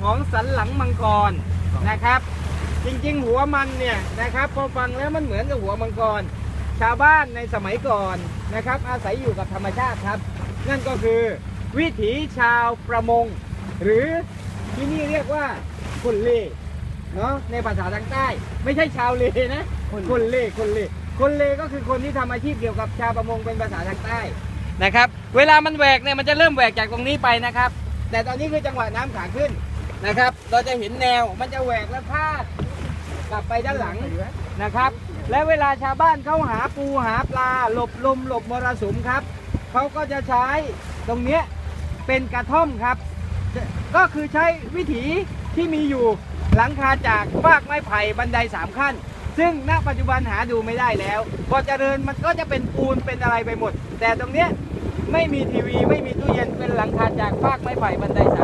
ของสันหลังมังกรนะครับ จริงๆ หัวมันเนี่ยนะครับพอฟังแล้วมันเหมือนกับหัวมังกร ชาวบ้านในสมัยก่อนนะครับ อาศัยอยู่กับธรรมชาติครับ นั่นก็คือวิถีชาวประมง หรือที่นี่เรียกว่าคนเล่เนาะในภาษาทางใต้ ไม่ใช่ชาวเลนะคนเล่คนเล่คนเล่ก็คือคนที่ทำอาชีพเกี่ยวกับชาวประมงเป็นภาษาทางใต้นะครับ เวลามันแหวกเนี่ยมันจะเริ่มแหวกจากตรงนี้ไปนะครับ แต่ตอนนี้คือจังหวะน้ำขาขึ้น นะครับ เราจะเห็นแนวมันจะแหวกแล้วพาดกลับไปด้านหลังนะครับ และเวลาชาวบ้านเขาหาปูหาปลา หลบลมหลบมรสุมครับเขาก็จะใช้ตรงเนี้ยเป็นกระท่อมครับ ก็คือใช้วิถีที่มีอยู่หลังคาจากฟากไม้ไผ่บันไดสามขั้น ซึ่งณปัจจุบันหาดูไม่ได้แล้วพอเจริญมันก็จะเป็นปูนเป็นอะไรไปหมด แต่ตรงเนี้ยไม่มีทีวีไม่มีตู้เย็นเป็นหลังคาจากฟากไม้ไผ่บันไดสาม